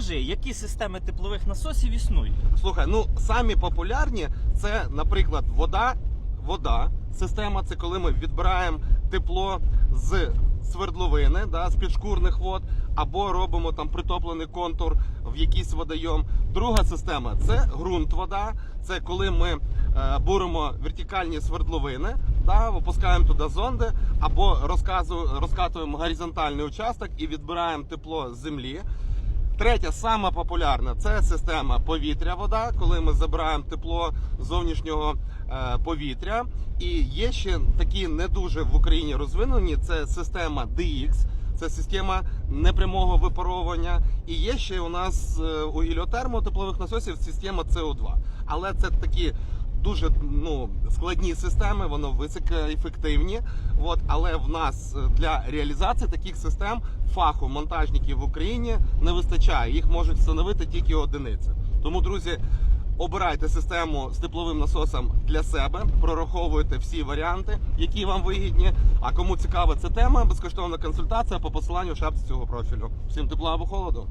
Розкажи, які системи теплових насосів існують? Слухай, ну самі популярні це, наприклад, вода. Вода. Система це коли ми відбираємо тепло з свердловини, да, з підшкурних вод, або робимо там притоплений контур в якийсь водойом. Друга система це ґрунт вода. Це коли ми е, буримо вертикальні свердловини, да, випускаємо туди зонди, або розказу- розкатуємо горизонтальний участок і відбираємо тепло з землі. Третя, сама популярна, це система повітря-вода, коли ми забираємо тепло зовнішнього е, повітря. І є ще такі не дуже в Україні розвинені. Це система DX, це система непрямого випаровування. І є ще у нас е, у гіліотермотеплових насосів система CO2. Але це такі дуже ну, складні системи, вони високоефективні. От, але в нас е, для реалізації таких систем фаху монтажників в Україні не вистачає. Їх можуть встановити тільки одиниці. Тому, друзі, обирайте систему з тепловим насосом для себе, прораховуйте всі варіанти, які вам вигідні. А кому цікава ця тема, безкоштовна консультація по посиланню в шапці цього профілю. Всім тепла або холоду.